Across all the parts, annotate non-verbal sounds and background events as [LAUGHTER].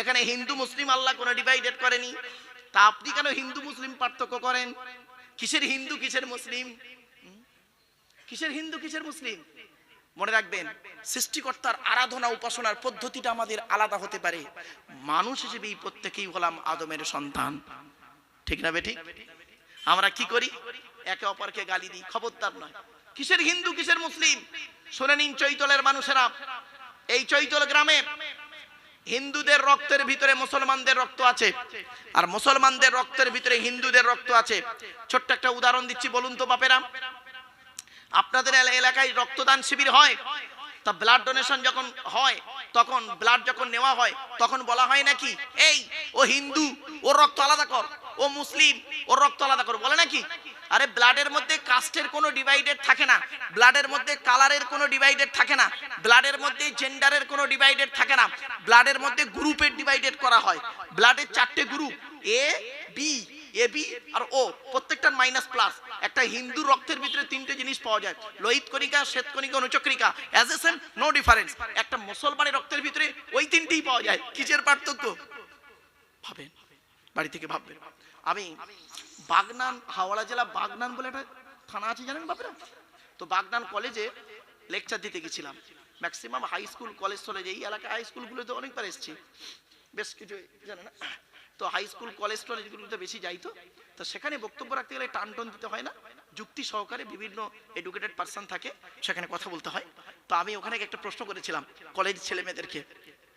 এখানে হিন্দু, মুসলিম আল্লাহ কোনো ডিভাইডেড করেনি। তা আপনি কেন হিন্দু, মুসলিম পার্থক্য করেন? কিসের হিন্দু, কিসের মুসলিম? কিসের হিন্দু, কিসের মুসলিম? মনে রাখবেন, সৃষ্টিকর্তার আরাধনা, উপাসনার পদ্ধতিটা আমাদের আলাদা হতে পারে। মানুষ হিসেবে প্রত্যেকেই হলাম আদমের সন্তান। ঠিক না বেঠিক আমরা কি করি? একে অপরকে গালি দিই, খবরদার নয়। কিসের হিন্দু, কিসের মুসলিম? শুনে নিন চৈতলের মানুষেরা। এই চৈতল গ্রামে হিন্দুদের রক্তের ভিতরে মুসলমানদের রক্ত আছে। আর মুসলমানদের রক্তের ভিতরে হিন্দুদের রক্ত আছে। ছোট্ট একটা উদাহরণ দিচ্ছি, বলুন তো বাপেরা। আপনাদের এলাকায় রক্তদান শিবির হয়, তা ব্লাড ডোনেশন যখন হয়, তখন ব্লাড যখন নেওয়া হয়, তখন বলা হয় নাকি, এই, ও হিন্দু, ওর রক্ত আলাদা কর, ও মুসলিম, ওর রক্ত আলাদা কর। বলে নাকি আরে ব্লাডের মধ্যে কাস্টের কোনো ডিভাইডেড থাকে না। ব্লাডের মধ্যে কালারের কোনো ডিভাইডেড থাকে না। ব্লাডের মধ্যে জেন্ডারের কোনো ডিভাইডেড থাকে না। ব্লাডের মধ্যে গ্রুপের ডিভাইডেড করা হয়। ব্লাডের চারটে group A B A B R O প্রত্যেকটার মাইনাস প্লাস একটা হিন্দু রক্তের ভিতরে তিনটে জিনিস পাওয়া যায়। লোহিত কণিকা, শ্বেত কণিকা, অনুচক্রিকা। As a same no difference একটা মুসলমানের রক্তের ভিতরে ওই তিনটেই পাওয়া যায়। কিসের পার্থক্য? ভাবেন। বাড়ি থেকে ভাববেন। আমি বাগনান, হাওড়া জেলা বাগনান বলে একটা থানা আছে, জানেন বাপরা? তো বাগনান কলেজে লেকচার দিতে গেছিলাম। ম্যাক্সিমাম হাই স্কুল কলেজ চলে এই এলাকায় হাই স্কুলগুলোতে অনেকবার এসেছি। বেশ কিছু জানে না? তো হাই স্কুল কলেজ টলেজগুলোতে বেশি যাই তো। তো সেখানে বক্তব্য রাখতে গেলে টান টন দিতে হয় না। যুক্তি সহকারে বিভিন্ন এডুকেটেড পার্সন থাকে, সেখানে কথা বলতে হয়। তো আমি ওখানে একটা প্রশ্ন করেছিলাম কলেজ ছেলে মেয়েদেরকে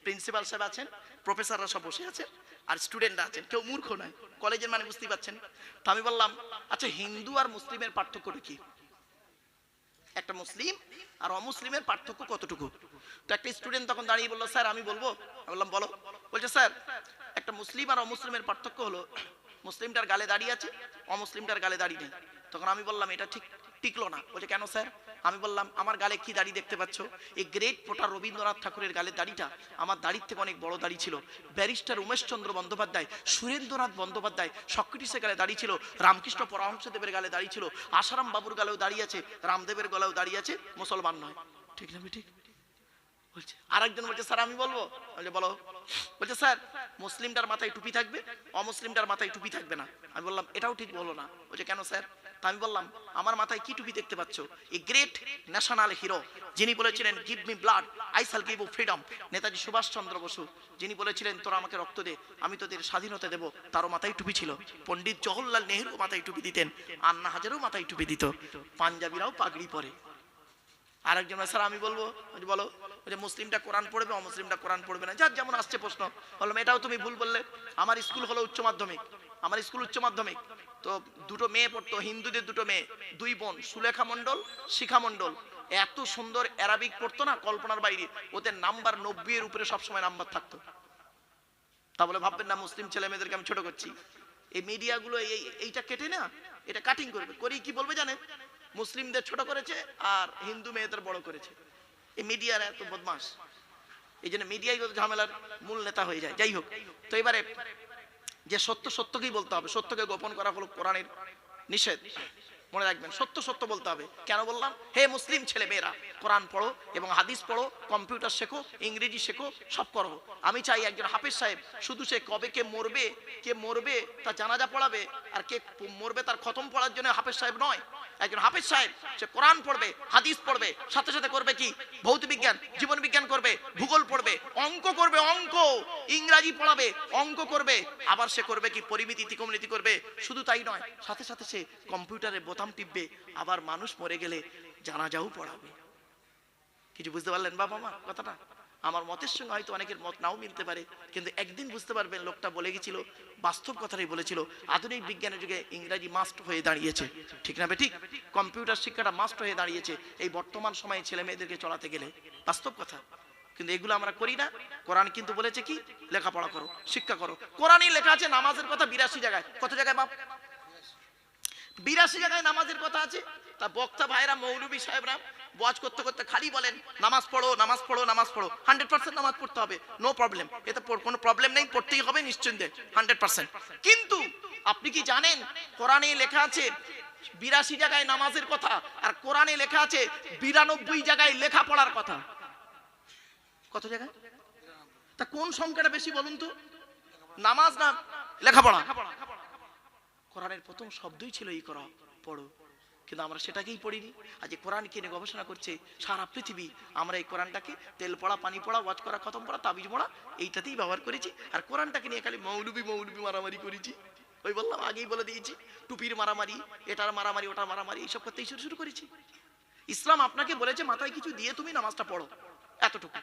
প্রিন্সিপাল সাহেব আছেন, প্রফেসররা সব বসে আছেন আর স্টুডেন্টরা আছেন, কেউ মূর্খ নয়, কলেজের মানে বুঝতেই পারছেন। তো আমি বললাম আচ্ছা হিন্দু আর মুসলিমের পার্থক্যটা কি? একটা মুসলিম আর অমুসলিমের পার্থক্য কতটুকু? তো একটা স্টুডেন্ট তখন দাঁড়িয়ে বলল, স্যার, আমি বলব? বললাম, বলো। বলছে, স্যার, একটা মুসলিম আর অমুসলিমের পার্থক্য হলো, মুসলিমটার গালে দাঁড়িয়ে আছে, অমুসলিমটার গালে দাঁড়িয়ে নেই। তখন আমি বললাম, এটা ঠিক, টিকলো না। বলছে, কেন, স্যার? আমি বললাম, আমার গালে কি দাড়ি দেখতে পাচ্ছ? এই গ্রেট পোটার রবীন্দ্রনাথ ঠাকুরের গালে দাড়িটা আমার দাড়ির থেকে অনেক বড় দাড়ি ছিল। ব্যারিস্টার উমেশচন্দ্র বন্দ্যোপাধ্যায়, সুরেন্দ্রনাথ বন্দ্যোপাধ্যায় সক্রেটিসের গালে দাড়ি ছিল, রামকৃষ্ণ পরমহংসদেবের গালে দাড়ি ছিল আসারাম বাবুর গালেও দাঁড়িয়ে আছে, রামদেবের গলাও দাঁড়িয়ে আছে, মুসলমান নয়। ঠিক না ঠিক বলছে, আরেকজন বলছে, স্যার, আমি বলব? বলছে, বলো। বলছে, স্যার, মুসলিমটার মাথায় টুপি থাকবে, অমুসলিমটার মাথায় টুপি থাকবে না। আমি বললাম, এটাও ঠিক বলো না। বলছে, কেন স্যার? আমি বললাম, আমার মাথায় কি টুপি দেখতে পাচ্ছ? এই গ্রেট ন্যাশনাল হিরো যিনি বলেছিলেন give me blood I shall give freedom Netaji Subhas Chandra Bose, যিনি বলেছিলেন, তোরা আমাকে রক্ত দে, আমি তোদের স্বাধীনতা দেব। তারও মাথায় টুপি ছিল। পণ্ডিত জওহরলাল নেহরু মাথায় টুপি দিতেন, আন্না হাজারও মাথায় টুপি দিত। পাঞ্জাবিরাও পাগড়ি পরে। আরেকজন স্যার, আমি বলব, বলো যে মুসলিমটা কোরআন পড়বে, অমুসলিমটা কোরআন পড়বে না? যার যেমন আসছে প্রশ্ন। বললাম, এটাও তুমি ভুল বললে। আমার স্কুল হলো উচ্চ মাধ্যমিক। আমার স্কুল উচ্চ মাধ্যমিক। তো দুটো মেয়ে পড়তো, হিন্দুদের দুটো মেয়ে, দুই বোন, সুলেখা মণ্ডল, শিখা মণ্ডল। এত সুন্দর অ্যারাবিক পড়তো না কল্পনার বাইরে, ওদের নাম্বার নব্বই এর উপরে সবসময় নাম্বার থাকতো। তা বলে ভাববেন না, মুসলিম ছেলে মেয়েদেরকে আমি ছোট করছি। এই মিডিয়াগুলো এই এইটা কেটে না, এটা কাটিং করবে। করি কি বলবে জানে মুসলিমদের ছোট করেছে আর হিন্দু মেয়েদের বড় করেছে। এই মিডিয়ার এত বদমাস এই জন্য মিডিয়াই ঝামেলার মূল নেতা হয়ে যায়। যাই হোক, তো এবারে যে সত্য সত্যকেই বলতে হবে। সত্যকে গোপন করা হলো কোরআনের নিষেধ। মনে রাখবেন, সত্য সত্য বলতে হবে। কেন বললাম? হে মুসলিম ছেলে মেয়েরা কোরআন পড়ো এবং হাদিস পড়ো, কম্পিউটার শেখো, ইংরেজি শেখো, সব করো। আমি চাই একজন হাফিজ সাহেব, শুধু সে কবে কে মরবে কে মরবে তা জানাজা পড়াবে, আর কে মরবে তার খতম পড়ার জন্য হাফিজ সাহেব নয়। একজন হাফেজ সাহেব, সে কোরআন পড়বে, হাদিস পড়বে, সাথে সাথে করবে কি? ভৌত বিজ্ঞান, জীবন বিজ্ঞান করবে, ভূগোল পড়বে, অঙ্ক করবে, অঙ্ক! ইংরাজি পড়াবে, অঙ্ক করবে। আবার সে করবে কি? পরিমিতি, ত্রিকোণমিতি করবে। শুধু তাই নয়, সাথে সাথে সে কম্পিউটারে বোতাম টিপবে, আবার মানুষ মরে গেলে জানাজাও পড়াবে। কিছু বুঝতে পারলেন বাবা মা কথাটা? আমার মতের সঙ্গে হয়তো অনেকের মত নাও মিলতে পারে, কিন্তু একদিন বুঝতে পারবেন লোকটা বলে গেছিল, বাস্তব কথাটাই বলেছিল, আধুনিক বিজ্ঞানের যুগে ইংরাজি মাস্ট হয়ে দাঁড়িয়েছে। ঠিক না ঠিক? কম্পিউটার শিক্ষাটা মাস্ট হয়ে দাঁড়িয়েছে, এই বর্তমান সময়ে ছেলে মেয়েদেরকে চলাতে গেলে। বাস্তব কথা। কিন্তু এগুলো আমরা করি না। কোরআন কিন্তু বলেছে কি? লেখাপড়া করো, শিক্ষা করো। কোরআনই লেখা আছে নামাজের কথা বিরাশি জায়গায়। কত জায়গায় বাপ? বিরাশি জায়গায় নামাজের কথা আছে। তা বক্তা ভাইরা, মৌলবী সাহেবরা ওয়াজ করতে করতে খালি বলেন, নামাজ পড়ো নামাজ পড়ো নামাজ পড়ো। হান্ড্রেড পার্সেন্ট নামাজ পড়তে হবে। নো প্রবলেম এতে কোনো প্রবলেম নেই, পড়তেই হবে নিশ্চিন্তে। হান্ড্রেড পার্সেন্ট কিন্তু আপনি কি জানেন, কোরআনে লেখা আছে, বিরাশি জায়গায় নামাজের কথা, আর কোরআনে লেখা আছে, বিরানব্বই জায়গায় লেখাপড়ার কথা। কত জায়গায় তা কোন সংখ্যাটা বেশি বলুন তো? নামাজ না লেখাপড়া? কোরআনের প্রথম শব্দই ছিল এই করা, পড়ো। কিন্তু আমরা সেটাকেই পড়িনি। আজ এই কোরআন কিনে গবেষণা করছে, সারা পৃথিবী আমরা এই কোরআনটাকে তেল পড়া, পানি পড়া, ওয়াজ করা, খতম পড়া, তাবিজ পড়া, এইটাতেই ব্যবহার করেছি। আর কোরআনটাকে নিয়ে খালি মৌলবি মৌলবি মারামারি করেছি। ওই বললাম, আগেই বলে দিয়েছি, টুপির মারামারি, এটার মারামারি, ওটার মারামারি, এইসব করতেই শুরু শুরু করেছি। ইসলাম আপনাকে বলেছে, মাথায় কিছু দিয়ে তুমি নামাজটা পড়ো, এতটুকু।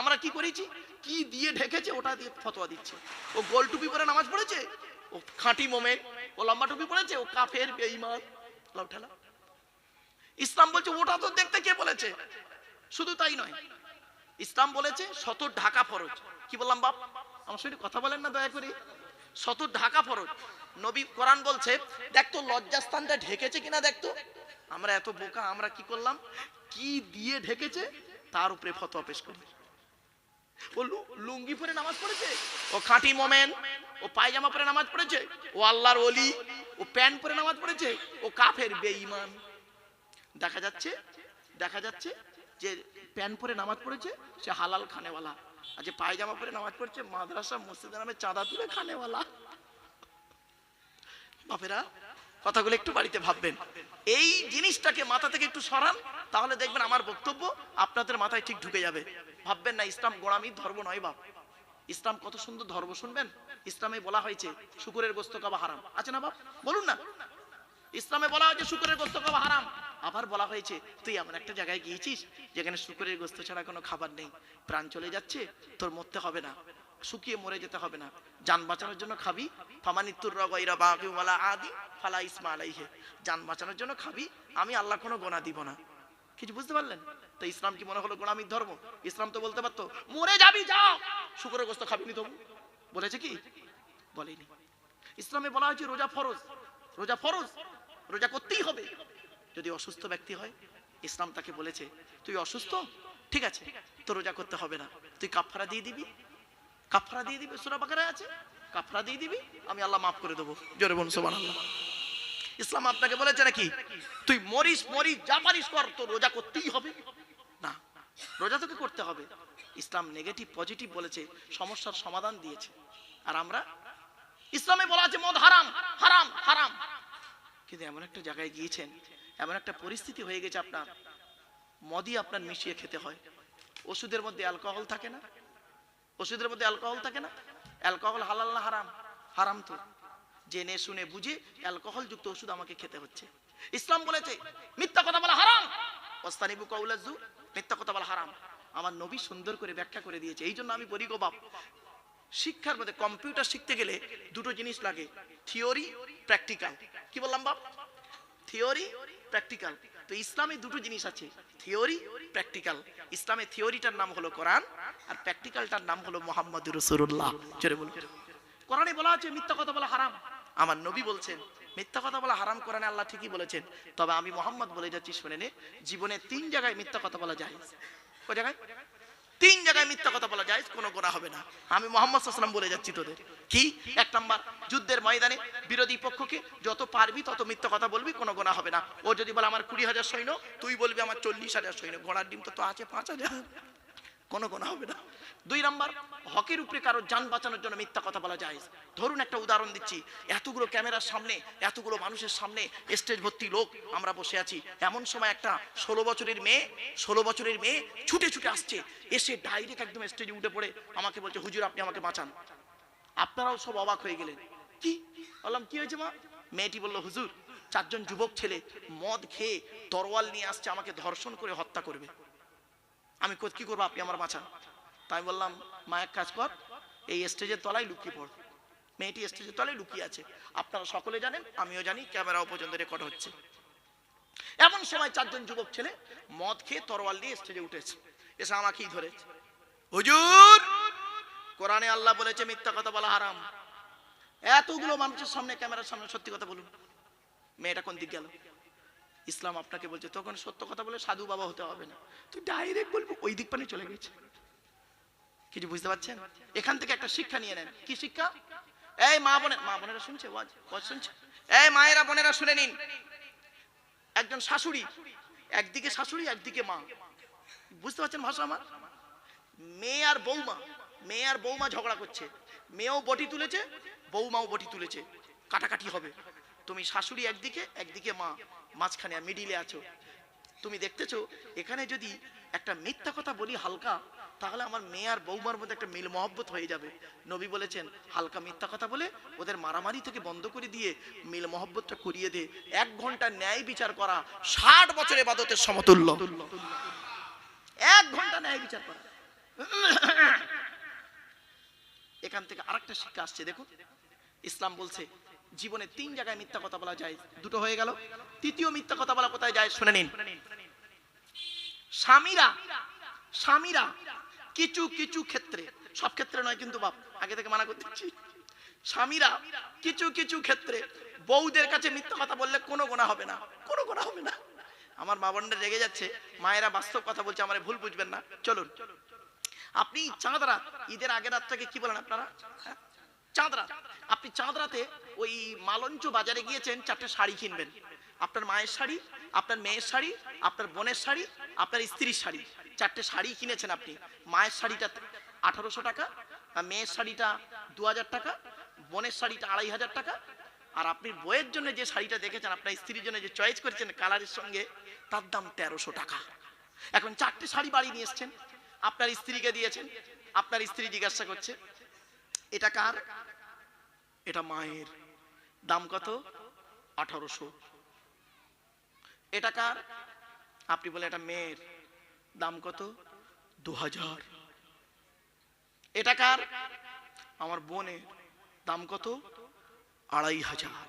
আমরা কি করেছি? কি দিয়ে ঢেকেছে, ওটা দিয়ে ফতোয়া দিচ্ছে। ও গোল টুপি পরে নামাজ পড়েছে? ও খাঁটি মোমে ও লম্বা টুপি পড়েছে? ও কাফের, বেঈমান। লাউ ঠেলা। ইসলাম বলছে, ওটা তো দেখতে কে বলেছে? শুধু তাই নয়। ইসলাম বলেছে, শত ঢাকা ফরজ। কি বললাম বাপ? আমার সঙ্গে কথা বলেন না, দয়া করে। শত ঢাকা ফরজ। নবী কোরআন বলছে দেখতো লজ্জাস্থানটা ঢেকেছে কিনা দেখতো আমরা এত বোকা, আমরা কি করলাম? কি দিয়ে ঢেকেছে? তার উপরে ফতোয়া পেশ করি। ও লুঙ্গি পরে নামাজ পড়েছে? ও খাঁটি মোমেন? ও পায়জামা পরে নামাজ পড়েছে? ও আল্লাহর ওলি? ও প্যান্ট পরে নামাজ পড়েছে, ও কাফের বেঈমান। দেখা যাচ্ছে দেখা যাচ্ছে যে প্যান্ট পরে নামাজ পড়েছে, সে হালাল খানেওয়ালা। আর যে পায়জামা পরে নামাজ পড়ছে, মাদ্রাসা মসজিদের নামে চাঁদা তুলে খানেওয়ালা। বাপেরা, কথাগুলো একটু বাড়িতে ভাববেন। এই জিনিসটাকে মাথা থেকে একটু সরান, তাহলে দেখবেন আমার বক্তব্য আপনাদের মাথায় ঠিক ঢুকে যাবে। ভাববেন না, ইসলাম গোড়ামি ধর্ম নয় বাপ। ইসলাম কত সুন্দর ধর্ম শুনবেন? ইসলামে বলা হয়েছে, শুকুরের গোস্ত খাওয়া হারাম। আছে না বাপ? বলুন না। ইসলামে বলা হয়েছে, শুকুরের গোস্ত খাওয়া হারাম। আবার বলা হয়েছে, তুই এমন একটা জায়গায় গিয়েছিস, যেখানে শুকুরের গোস্ত ছাড়া কোনো খাবার নেই। প্রাণ চলে যাচ্ছে, তোর মরতে হবে না। শুকিয়ে মরে যেতে হবে না। যান বাঁচানোর জন্য খাবি। ফামানিত্তুর রগাইরা বাকিওয়ালা আদি ফালা ইসমা আলাইহে। যান বাঁচানোর জন্য খাবি। আমি আল্লাহ কোনো গোনা দিব না। কিছু বুঝতে পারলেন? তো ইসলাম কি মনে হলো গোলামির ধর্ম? ইসলাম তো বলতে পারতো, মরে যাবি, যাও। শুকুরের গোস্ত খাবি নি তবু। বলেছে কি? বলেনি। ইসলামে বলা হয়েছে রোজা ফরজ। রোজা ফরজ? রোজা করতেই হবে। যদি অসুস্থ ব্যক্তি হয়, ইসলাম তাকে বলেছে, তুই অসুস্থ? ঠিক আছে তো রোজা করতে হবে না। তুই কাফারা দিয়ে দিবি। কাফারা দিয়ে দিবি, সুরা বাকারে আছে। কাফারা দিয়ে দিবি, আমি আল্লাহ মাফ করে দেবো। জোরে বলুন, সুবহানাল্লাহ। ইসলাম আপনাকে বলেছে নাকি? তুই মরিস মরিস, যা পারিস কর তো রোজা করতেই হবে। রোজা তোকে করতে হবে। ইসলাম নেগেটিভ পজিটিভ বলেছে, সমস্যার সমাধান দিয়েছে। আর আমরা? ইসলামে বলা আছে মদ হারাম হারাম হারাম। কিন্তু এমন একটা জায়গায় গিয়েছেন, এমন একটা পরিস্থিতি হয়ে গেছে আপনার। মদই আপনার মিশিয়ে খেতে হয়। ওষুধের মধ্যে অ্যালকোহল থাকে না? ওষুধের মধ্যে অ্যালকোহল থাকে না? অ্যালকোহল হালাল না হারাম? হারাম তো। জেনে শুনে বুঝে অ্যালকোহল যুক্ত ওষুধ আমাকে খেতে হচ্ছে। ইসলাম বলেছে, মিথ্যা কথা বলা হারাম। ওস্তানিবু কৌলাজু মিথ্যা কথা বলা হারাম। আমার নবী সুন্দর করে ব্যাখ্যা করে দিয়েছে। এই জন্য আমি বলি গো বাপ, শিক্ষার মধ্যে কম্পিউটার শিখতে গেলে দুটো জিনিস লাগে, থিওরি, প্র্যাকটিক্যাল। কি বললাম বাপ? Theory, practical. তো ইসলামে দুটো জিনিস আছে, থিওরি, প্র্যাকটিক্যাল। ইসলামে থিওরিটার নাম হলো কোরআন আর প্র্যাকটিক্যালটার নাম হলো মোহাম্মদ রসুল্লাহ জোরে বলুন। কোরআনে বলা আছে, মিথ্যা কথা বলা হারাম। আমার নবী বলছেন মিথ্যা কথা বলা হারাম কোরআনে আল্লাহ ঠিকই বলেছেন। তবে আমি মোহাম্মদ বলে যাচ্ছি, শুনে নে, জীবনে তিন জায়গায় মিথ্যা কথা বলা যায়। কয় জায়গায়? তিন জায়গায় মিথ্যা কথা বলা যায়, কোনো গোনা হবে না। আমি মোহাম্মদ সাল্লাম বলে যাচ্ছি তোদের। কি? এক নাম্বার, যুদ্ধের ময়দানে বিরোধী পক্ষকে যত পারবি তত মিথ্যা কথা বলবি, কোনো গোনা হবে না। ও যদি বলে, আমার কুড়ি হাজার সৈন্য, তুই বলবি, আমার চল্লিশ হাজার সৈন্য। ঘোড়ার ডিম তো আছে পাঁচ হাজার। কোনো গোনা হবে না। দুই নাম্বার, হকের উপরে কারও যান বাঁচানোর জন্য মিথ্যা কথা বলা যায়। ধরুন একটা উদাহরণ দিচ্ছি, এতগুলো ক্যামেরার সামনে, এতগুলো মানুষের সামনে স্টেজ ভর্তি লোক আমরা বসে আছি। এমন সময় একটা ষোলো বছরের মেয়ে, ষোলো বছরের মেয়ে ছুটে ছুটে আসছে। এসে ডাইরেক্ট একদম স্টেজে উঠে পড়ে, আমাকে বলছে, হুজুর, আপনি আমাকে বাঁচান। আপনারাও সব অবাক হয়ে গেলেন। কি? বললাম, কি হয়েছে মা? মেয়েটি বলল, হুজুর, চারজন যুবক ছেলে মদ খেয়ে তরোয়াল নিয়ে আসছে, আমাকে ধর্ষণ করে হত্যা করবে। আমি কো- করব আপনি আমার বাঁচান তাই বললাম, মা, এক কাজ কর, এই স্টেজের তলায় লুকিয়ে পড়। মেয়েটি স্টেজের তলায় লুকিয়ে আছে। আপনারা সকলে জানেন, আমিও জানি ক্যামেরাও পর্যন্ত রেকর্ড হচ্ছে। এমন সময় চারজন যুবক ছেলে মদ খেয়ে তরোয়াল নিয়ে স্টেজে উঠেছে। এসে আমাকেই ধরেছে। হুজুর, কোরআনে আল্লাহ বলেছে মিথ্যা কথা বলা হারাম। এতগুলো মানুষের সামনে, ক্যামেরার সামনে সত্যি কথা বলুন। মেয়েটা কোন দিক গেল? ইসলাম আপনাকে বলছে, তখন সত্য কথা বলে সাধু বাবা হতে হবে না। তুই ডাইরেক্ট বলব, ওই দিক পানে চলে গেছে। কিছু বুঝতে পারছেন? এখান থেকে একটা শিক্ষা নিয়ে নেন। কি শিক্ষা? এই মা বোনের মা বোনেরা শুনছে? শুনছে? এই মায়েরা বোনেরা শুনে নিন। একজন শাশুড়ি, একদিকে শাশুড়ি, একদিকে মা। বুঝতে পারছেন ভাষা আমার? মেয়ে আর বৌমা, মেয়ে আর বৌমা ঝগড়া করছে। মেয়েও বটি তুলেছে, বৌমাও বটি তুলেছে। কাটাকাটি হবে। তুমি শাশুড়ি একদিকে একদিকে মা। মাঝখানে মিডিলে আছো। তুমি দেখতেছো, এখানে যদি একটা মিথ্যা কথা বলি হালকা, তাহলে আমার মেয়ে আর বৌমার মধ্যে একটা মিল মহব্বত হয়ে যাবে। নবী বলেছেন, হালকা মিথ্যা কথা বলে ওদের মারামারি থেকে বন্ধ করে দিয়ে মিল মহব্বতটা করিয়ে দে। এক ঘণ্টা ন্যায় বিচার করা, ষাট বছর এবাদতের সমতুল্য। এক ঘণ্টা ন্যায় বিচার করা। এখান থেকে আরেকটা শিক্ষা আসছে, দেখো। ইসলাম বলছে জীবনে তিন জায়গায় মিথ্যা কথা বলা যায়, দুটো হয়ে গেল। তৃতীয় মিথ্যা কথা বলা কোথায় যায় শুনে নিন। স্বামীরা স্বামীরা কিছু কিছু ক্ষেত্রে, সব ক্ষেত্রে নয় কিন্তু বাপ, আগে থেকে মানা করতেছি স্বামীরা কিছু কিছু ক্ষেত্রে বউদের কাছে মিথ্যা কথা বললে কোনো গোনা হবে না, কোনো গোনা হবে না। আমার মা বোনরা রেগে যাচ্ছে, মায়েরা বাস্তব কথা বলছে, আমার ভুল বুঝবেন না। চলুন। আপনি চাঁদ রাত ঈদের আগের রাতটাকে কি বলেন আপনারা? হ্যাঁ? চাঁদ রাত আপনি চাঁদ রাতে ওই মালঞ্চ বাজারে গিয়েছেন, চারটে শাড়ি কিনবেন। আপনার মায়ের শাড়ি, আপনার মেয়ের শাড়ি, আপনার বোনের শাড়ি, আপনার স্ত্রীর শাড়ি, চারটে শাড়ি কিনেছেন আপনি। মায়ের শাড়িটা আঠারোশো টাকা মেয়ের শাড়িটা দু হাজার টাকা, বোনের শাড়িটা আড়াই হাজার টাকা। আর আপনি বইয়ের জন্য যে শাড়িটা দেখেছেন, আপনার স্ত্রীর জন্য যে চয়েস করেছেন কালারের সঙ্গে, তার দাম তেরোশো টাকা। এখন চারটে শাড়ি বাড়ি নিয়ে এসছেন, আপনার স্ত্রীকে দিয়েছেন, আপনার স্ত্রী জিজ্ঞাসা করছে, এটা কার? এটা মায়ের। দাম কত? আঠারোশো। এটা কার? আপনি বলে এটা মেয়ের। দাম কত? দু হাজার এটা কার? আমার বোনের। দাম কত? আড়াই হাজার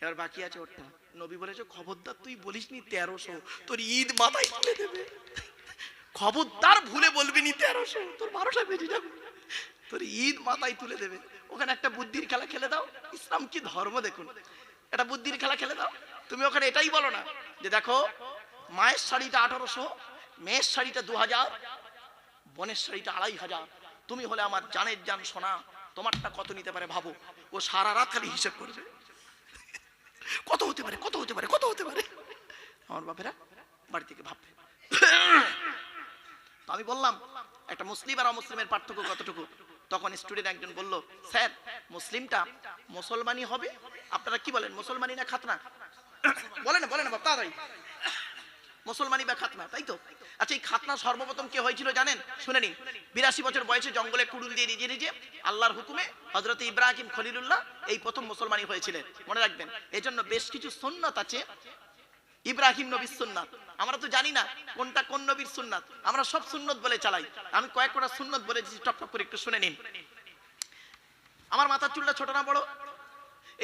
এবার বাকি আছে ওরটা। নবী বলেছে, খবরদার তুই বলিস নি তেরোশো। তোর ঈদ মাথায় তুলে দেবে। খবরদার ভুলে বলবি নি তেরোশো। তোর বারোটা বেজে যাবে। তোর ঈদ মাথায় তুলে দেবে। ওখানে একটা বুদ্ধির খেলা খেলে দাও। ইসলাম কি ধর্ম দেখুন? একটা বুদ্ধির খেলা খেলে দাও। তুমি ওখানে এটাই বলো না যে দেখো, মায়ের শাড়িটা আঠারোশো, মেয়ের শাড়িটা দু হাজার বনের শাড়িটা আড়াই হাজার তুমি হলে আমার জানের জান সোনা, তোমারটা কত নিতে পারে ভাবো? ও সারা রাত খালি হিসেব করবে। কত হতে পারে, কত হতে পারে, কত হতে পারে? আমার বাপেরা বাড়ি থেকে ভাববে। আমি বললাম, একটা মুসলিম আর অমুসলিমের পার্থক্য কতটুকু? তখন স্টুডেন্ট একজন বলল স্যার মুসলিমটা মুসলমানই হবে? আপনারা কি বলেন মুসলমানই না খাতনা? বলেন না বলেন না বাপ, তাড়াতাড়ি। মুসলমানি বা খাতনা তাই তো? আচ্ছা এই খাতনা সর্বপ্রথম কে হয়েছিল জানেন? শুনে নিন। বিরাশি বছর বয়সে জঙ্গলে কুড়ুল দিয়ে নিজে নিজে আল্লাহর হুকুমে হজরত ইব্রাহিম খলিলুল্লাহ এই প্রথম মুসলমানি হয়েছিলেন। মনে রাখবেন এজন্য বেশ কিছু সুন্নত আছে। ইব্রাহিম নবীর সুন্নাত। আমরা তো জানি না কোনটা কোন নবীর সুন্নাত। আমরা সব সুন্নত বলে চালাই। আমি কয়েক কটা সুন্নত বলে দিচ্ছি টপ টপ করে একটু শুনে নিন। আমার মাথার চুলটা ছোট না বড়?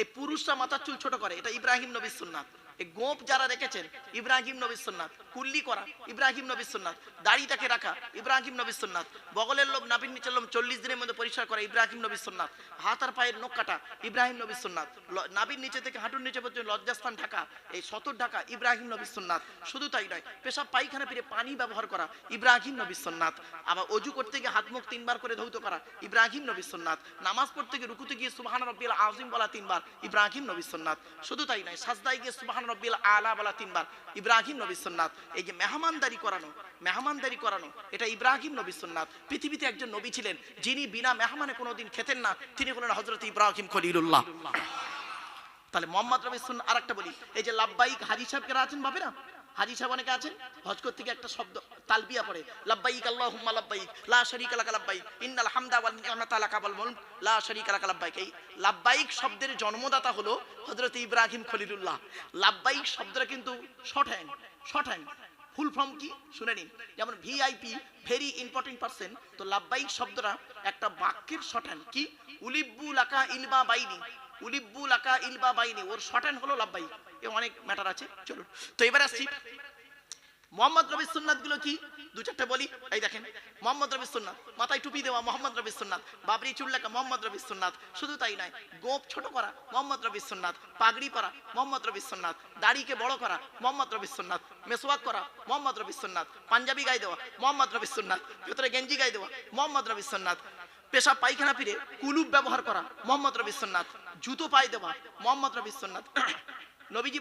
এই পুরুষরা মাথার চুল ছোট করে, এটা ইব্রাহিম নবীর সুন্নাত। এই গোপ যারা রেখেছেন, ইব্রাহিম নবীর সুন্নাত, কুল্লি করা, ইব্রাহিম নবীর সুন্নাত, দাড়িটাকে রাখা, ইব্রাহিম নবীর সুন্নাত, বগলের লোম নাবির নিচের লোম চল্লিশ দিনের মধ্যে পরিষ্কার করা, ইব্রাহিম নবীর সুন্নাত, হাত আর পায়ের নখ কাটা, ইব্রাহিম নবীর সুন্নাত নাভির নিচে থেকে হাঁটুর নিচে পর্যন্ত লজ্জাস্থান ঢাকা, এই সতর ঢাকা, ইব্রাহিম নবীর সুন্নাত, শুধু তাই নয়, পেশাব পায়খানা ফিরে পানি ব্যবহার করা, ইব্রাহিম নবীর সুন্নাত, আবার অজু করতে গিয়ে হাত মুখ তিনবার করে ধৌত করা, ইব্রাহিম নবীর সুন্নাত, নামাজ পড়তে গিয়ে রুকুতে গিয়ে সুবহান রব্বিল আযীম বলা তিনবার, ইব্রাহিম নবীর সুন্নাত, শুধু তাই নয়, সাজদায় গিয়ে সুবহান রব্বিল আলা বলা তিনবার। ইব্রাহিম নবী সুন্নাত। এই যে মেহমানদারি করানো মেহমানদারি করানো, এটা ইব্রাহিম নবী সুন্নাত। পৃথিবীতে একজন নবী ছিলেন যিনি বিনা মেহমানে কোনোদিন খেতেন না, তিনি হলেন হজরত ইব্রাহিম খলিলুল্লাহ। তাহলে মোহাম্মদ রবি সুন আর একটা বলি, এই যে লাব্বাইক হাজি সাহেবকে আছেন ভাবে না হাজি সাহেব অনেকে আছেন, হজ করতে গিয়ে একটা শব্দ, তালবিয়া পড়ে, লাব্বাইক আল্লাহুম্মা লাব্বাইক, লা শারীকা লাকা লাব্বাইক, ইন্নাল হামদা ওয়াল নি'মাতা লাকা ওয়াল মুলক, লা শারীকা লাকা লাব্বাইক। এই লাব্বাইক শব্দের জন্মদাতা হলো হযরত ইব্রাহিম খলিলুল্লাহ। লাব্বাইক শব্দটা কিন্তু short hand short hand full form কি? শুনে নিন। যেমন ভিআইপি ভেরি ইম্পর্টেন্ট পার্সন তো লাব্বাইক শব্দটা একটা বাক্যের শর্ট হ্যান্ড কি? উলিব্বু লাকা ইলবা বাইনি উলিব্বু ইলবা বাইনি ওর শর্ট হলো লাব্বাই এ অনেক ম্যাটার আছে চলুন তো এবার আসছি মোহাম্মদ রবি সুন্নাতগুলো কি দু চারটে বলি এই দেখেন মোহাম্মদ রবি সুন্নাত মাথায় টুপি দেওয়া মোহাম্মদ রবি সুন্নাত বাবরি চুল লেখা মোহাম্মদ রবি সুন্নাত শুধু তাই নয় গোপ ছোট করা মোহাম্মদ রবি সুন্নাত পাগড়ি পরা মোহাম্মদ রবি সুন্নাত দাড়িকে বড় করা মোহাম্মদ রবি সুন্নাত মেসওয়াক করা মোহাম্মদ রবি সুন্নাত পাঞ্জাবি গায়ে দেওয়া মোহাম্মদ রবি সুন্নাত ভেতরে গেঞ্জি গায়ে দেওয়া মোহাম্মদ রবি সুন্নাত পেশা পায়খানা ফিরে কুলুপ ব্যবহার করা, মোহাম্মদ রবি সুন্নাত জুতো পায়ে দেওয়া, মোহাম্মদ রবি সুন্নাত [COUGHS] নবীজি